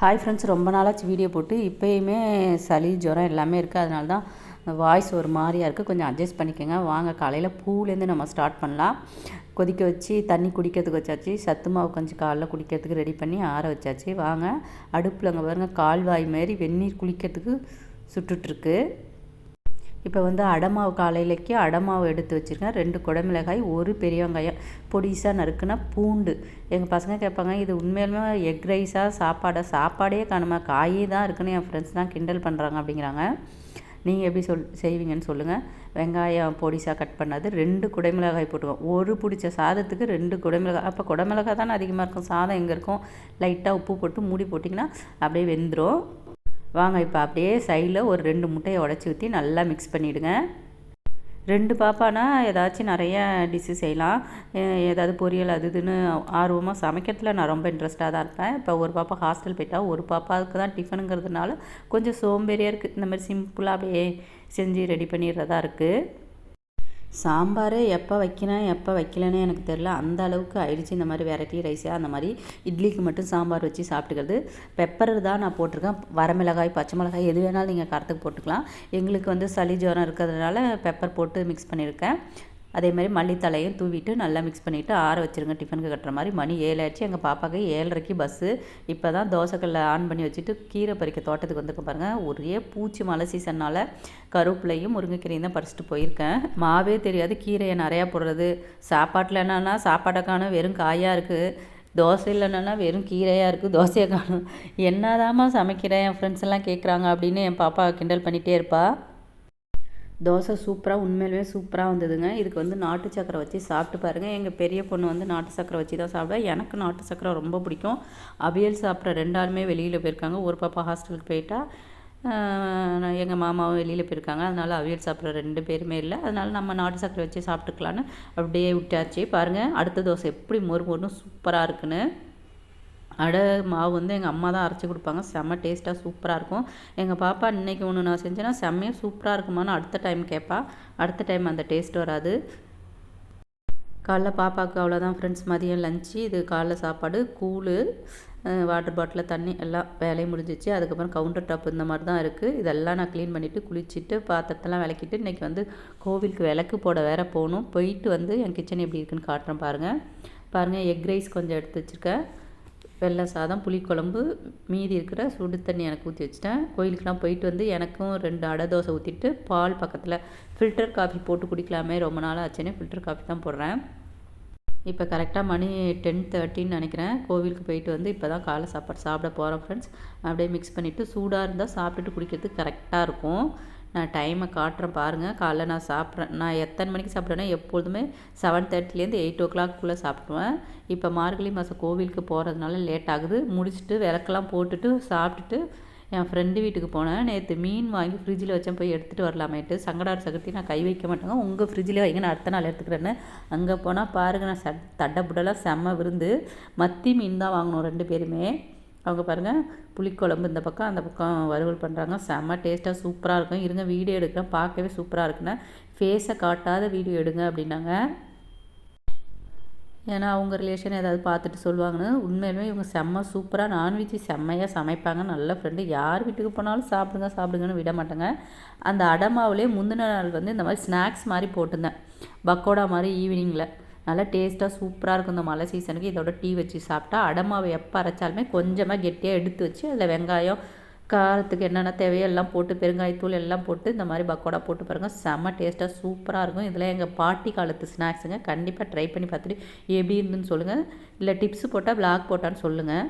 Hi friends ரொம்ப நாளாச்சு video போட்டு. இப்போயுமே சளி ஜுரம் எல்லாமே இருக்குது அதனால தான் வாய்ஸ் ஒரு மாதிரியாக இருக்குது கொஞ்சம் அட்ஜஸ்ட் பண்ணிக்கோங்க. வாங்க காலையில் பூலேருந்து நம்ம ஸ்டார்ட் பண்ணலாம். கொதிக்க வச்சு தண்ணி குடிக்கிறதுக்கு வச்சாச்சு. சத்து மாவு கொஞ்சம் காலைல குடிக்கிறதுக்கு ரெடி பண்ணி ஆற வச்சாச்சு. வாங்க அடுப்பில் அங்கே பாருங்கள் கால்வாய் மாரி வெந்நீர் குளிக்கிறதுக்கு சுட்டுட்ருக்கு இப்போ வந்து அடமாவு காலையிலக்கு அடமாவு எடுத்து வச்சுருக்கேன். ரெண்டு குடமிளகாய் ஒரு பெரிய வெங்காயம். பொடிசாக நறுக்குனா பூண்டு. எங்கள் பசங்க கேட்பாங்க இது உண்மையிலுமே எக் ரைஸாக சாப்பாடாக சாப்பாடே? காணுமா? காயே தான் இருக்குன்னு என் ஃப்ரெண்ட்ஸ் தான் கிண்டல் பண்ணுறாங்க அப்படிங்கிறாங்க. நீங்கள் எப்படி சொல் செய்வீங்கன்னு சொல்லுங்கள் வெங்காயம் பொடிசாக கட் பண்ணாது ரெண்டு குடைமிளகாய் போட்டுவோம் ஒரு பிடிச்ச சாதத்துக்கு ரெண்டு குடைமிளகாய் அப்போ குடைமிளகாய் தானே அதிகமாக இருக்கும். சாதம் எங்கே இருக்கும்? லைட்டாக உப்பு போட்டு மூடி போட்டிங்கன்னா அப்படியே வெந்துடும் வாங்க இப்போ அப்படியே சைடில் ஒரு ரெண்டு முட்டையை உடச்சி ஊற்றி நல்லா மிக்ஸ் பண்ணிவிடுங்க ரெண்டு பாப்பானா ஏதாச்சும் நிறைய டிஷ்ஷு செய்யலாம். ஏதாவது பொரியல் அது இதுன்னு ஆர்வமாக சமைக்கிறதுல நான் ரொம்ப இன்ட்ரெஸ்ட்டாக தான் இருப்பேன். இப்போ ஒரு பாப்பா ஹாஸ்டல் போயிட்டா ஒரு பாப்பாவுக்கு தான் டிஃபனுங்கிறதுனால கொஞ்சம் சோம்பேறியாக இருக்குது இந்த மாதிரி சிம்பிளாக அப்படியே செஞ்சு ரெடி பண்ணிடுறதா இருக்குது சாம்பார் எப்போ வைக்கணும் எப்போ வைக்கலன்னு எனக்கு தெரில அந்த அளவுக்கு ஆயிடுச்சு இந்த மாதிரி வெரைட்டி ரைஸாக அந்த மாதிரி இட்லிக்கு மட்டும் சாம்பார் வச்சு சாப்பிட்டுக்கிறது. பெப்பர் தான் நான் போட்டிருக்கேன். வரமிளகாய் பச்சை மிளகாய் எது வேணாலும் நீங்கள் கரத்துக்கு போட்டுக்கலாம். எங்களுக்கு வந்து சளி ஜுரம் இருக்கிறதுனால பெப்பர் போட்டு மிக்ஸ் பண்ணியிருக்கேன். அதே மாதிரி மல்லித்தலையும் தூவிட்டு நல்லா மிக்ஸ் பண்ணிவிட்டு ஆற வச்சுருங்க. டிஃபனுக்கு கட்டுற மாதிரி மணி ஏழு எங்கள் பாப்பாவுக்கு ஏழரைக்கு பஸ்ஸு இப்போ தான் தோசைக்கல்ல ஆன் பண்ணி வச்சுட்டு கீரை பறிக்க தோட்டத்துக்கு வந்துருக்க பாருங்கள் ஒரே பூச்சி மழை சீசன்னால் கருவேப்பிலையும் முருங்கைக்கீரையும் தான் பறிச்சுட்டு போயிருக்கேன். மாவே தெரியாது. கீரையை நிறையா போடுறது. சாப்பாட்டில் என்னன்னா சாப்பாட்டை வெறும் காயாக இருக்குது தோசை இல்லைன்னா வெறும் கீரையாக இருக்குது தோசையை காணும். என்னதாம்மா சமைக்கிறேன் என் ஃப்ரெண்ட்ஸ் எல்லாம் கேட்குறாங்க அப்படின்னு என் பாப்பா கிண்டல் பண்ணிகிட்டே இருப்பாள் தோசை சூப்பராக உண்மையிலுமே சூப்பராக வந்ததுங்க. இதுக்கு வந்து நாட்டு சக்கரை வச்சு சாப்பிட்டு பாருங்கள் எங்கள் பெரிய பொண்ணு வந்து நாட்டு சக்கரை வச்சு தான் சாப்பிடுவேன் எனக்கு நாட்டு சக்கரை ரொம்ப பிடிக்கும். அவியல் சாப்பிட்ற ரெண்டாலுமே வெளியில் போயிருக்காங்க. ஒரு பாப்பா ஹாஸ்டலுக்கு போயிட்டா. எங்கள் மாமாவும் வெளியில் போயிருக்காங்க. அதனால் அவியல் சாப்பிட்ற ரெண்டு பேருமே இல்லை. அதனால் நம்ம நாட்டு சக்கரை வச்சு சாப்பிட்டுக்கலான்னு அப்படியே விட்டாச்சு. பாருங்கள் அடுத்த தோசை எப்படி மொறு மொறுன்னு சூப்பராக இருக்குன்னு. அடை மாவு வந்து எங்கள் அம்மா தான் அரைச்சி கொடுப்பாங்க. செம்ம டேஸ்ட்டாக சூப்பராக இருக்கும். எங்கள் பாப்பா இன்றைக்கி ஒன்று நான் செஞ்சேன்னா செம்மையாக சூப்பராக இருக்குமான்னு அடுத்த டைம் கேட்பா அடுத்த டைம் அந்த டேஸ்ட் வராது. காலைல பாப்பாவுக்கு அவ்வளோதான் ஃப்ரெண்ட்ஸ் மதியம் லஞ்சு இது காலைல சாப்பாடு கூழ் வாட்டர் பாட்டில் தண்ணி எல்லாம் வேலையும் முடிஞ்சிச்சு. அதுக்கப்புறம் கவுண்டர் டாப் இந்த மாதிரி தான் இருக்குது இதெல்லாம் நான் க்ளீன் பண்ணிவிட்டு குளிச்சுட்டு பாத்திரத்தெல்லாம் விளக்கிட்டு இன்றைக்கி வந்து கோவிலுக்கு விளக்கு போட வேற போகணும். போயிட்டு வந்து என் கிச்சன் எப்படி இருக்குன்னு காட்டுறேன் பாருங்கள் பாருங்கள் எக் ரைஸ் கொஞ்சம் எடுத்து வச்சுருக்கேன். வெள்ளை சாதம் புளிக்குழம்பு மீதி இருக்கிற சுடு தண்ணி எனக்கு ஊற்றி வச்சிட்டேன். கோயிலுக்கெலாம் போயிட்டு வந்து எனக்கும் ரெண்டு அடை தோசை ஊற்றிட்டு பால் பக்கத்தில் ஃபில்டர் காஃபி போட்டு குடிக்கலாமே ரொம்ப நாள் ஆச்சுன்னு ஃபில்டர் காஃபி தான் போடுறேன். இப்போ கரெக்டாக மணி டென் தேர்ட்டின்னு நினைக்கிறேன். கோவிலுக்கு போயிட்டு வந்து இப்போ தான் காலை சாப்பாடு சாப்பிட போகிறோம் ஃப்ரெண்ட்ஸ் அப்படியே மிக்ஸ் பண்ணிவிட்டு சூடாக இருந்தால் சாப்பிட்டுட்டு குடிக்கிறதுக்கு கரெக்டாக இருக்கும். நான் டைமை காட்டுறேன் பாருங்கள் காலைல நான் சாப்பிட்றேன். நான் எத்தனை மணிக்கு சாப்பிட்றேன்னா எப்பொழுதுமே செவன் தேர்ட்டிலேருந்து எயிட் ஓ கிளாக்குள்ளே சாப்பிடுவேன். இப்போ மார்கழி மாதம் கோவிலுக்கு போகிறதுனால லேட் ஆகுது. முடிச்சுட்டு விளக்கெல்லாம் போட்டுட்டு சாப்பிட்டுட்டு என் ஃப்ரெண்டு வீட்டுக்கு போனேன். நேற்று மீன் வாங்கி ஃப்ரிட்ஜில் வச்சேன். போய் எடுத்துகிட்டு வரலாமேட்டு சங்கடார் சதுர்த்தி நான் கை வைக்க மாட்டேங்க. உங்கள் ஃப்ரிட்ஜில் வைங்க. நான் அடுத்த நாள் எடுத்துக்கிறேன்னு. அங்கே போனால் பாருங்கள் நான் சட் தட்டை புடலாம் செம்ம விருந்து. மத்தி மீன் தான் வாங்கினோம் ரெண்டு பேருமே. அவங்க பாருங்கள் புளிக்குழம்பு இந்த பக்கம் அந்த பக்கம் வறுவல் பண்ணுறாங்க செம்ம டேஸ்ட்டாக சூப்பராக இருக்கும். இருங்க வீடியோ எடுக்கிறேன். பார்க்கவே சூப்பராக இருக்குன்னு ஃபேஸை காட்டாத வீடியோ எடுங்க அப்படின்னாங்க. ஏன்னா அவங்க ரிலேஷன் ஏதாவது பார்த்துட்டு சொல்லுவாங்கன்னு. உண்மையிலுமே இவங்க செம்ம சூப்பராக நான்வெஜ் செம்மையாக சமைப்பாங்க. நல்ல ஃப்ரெண்டு யார் வீட்டுக்கு போனாலும் சாப்பிடுங்க சாப்பிடுங்கன்னு விட மாட்டேங்க. அந்த அடமாவிலே முந்தின நாள் வந்து இந்த மாதிரி ஸ்நாக்ஸ் மாதிரி போட்டிருந்தேன். பக்கோடா மாதிரி ஈவினிங்கில் நல்லா டேஸ்ட்டாக சூப்பராக இருக்கும் இந்த மழை சீசனுக்கு. இதோட டீ வச்சு சாப்பிட்டா அடமாவை எப்போ அரைச்சாலுமே கொஞ்சமாக கெட்டியாக எடுத்து வச்சு அதில் வெங்காயம் காரத்துக்கு என்னென்ன தேவையோ எல்லாம் போட்டு பெருங்காயத்தூள் எல்லாம் போட்டு இந்த மாதிரி பக்கோடா போட்டு பாருங்கள் செம்ம டேஸ்ட்டாக சூப்பராக இருக்கும். இதில் எங்கள் பாட்டி காலத்து ஸ்நாக்ஸுங்க கண்டிப்பாக ட்ரை பண்ணி பார்த்துட்டு எப்படி இருந்துன்னு சொல்லுங்கள் இல்லை டிப்ஸ் போட்டால் பிளாக் போட்டான்னு சொல்லுங்கள்